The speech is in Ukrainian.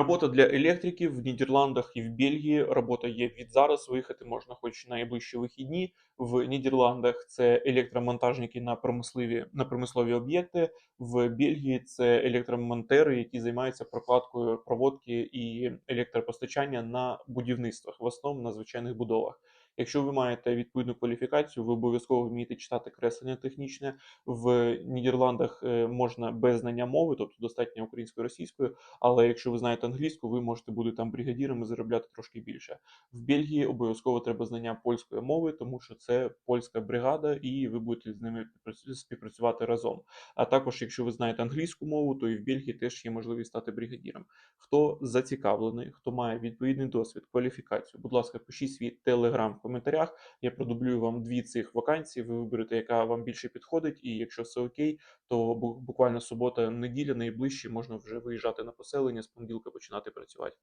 Робота для електриків в Нідерландах і в Бельгії. Робота є від зараз. Виїхати можна хоч найближчі вихідні. В Нідерландах це електромонтажники на промисливі на промислові об'єкти. В Бельгії це електромонтери, які займаються прокладкою проводки і електропостачання на будівництвах, в основному на звичайних будовах. Якщо ви маєте відповідну кваліфікацію, ви обов'язково вмієте читати креслення технічне. В Нідерландах е, можна без знання мови, тобто достатньо українською російською. Але якщо ви знаєте англійську, ви можете бути там бригадіром і заробляти трошки більше. В Бельгії обов'язково треба знання польської мови, тому що це польська бригада, і ви будете з ними співпрацю- співпрацювати разом. А також, якщо ви знаєте англійську мову, то і в Бельгії теж є можливість стати бригадіром. Хто зацікавлений, хто має відповідний досвід, кваліфікацію, будь ласка, пишіть свій телеграм в коментарях. Я продублюю вам дві цих вакансії. Ви виберете, яка вам більше підходить, і якщо все окей, то буквально субота, неділя, найближчі можна вже виїжджати на поселення з понеділка починати працювати.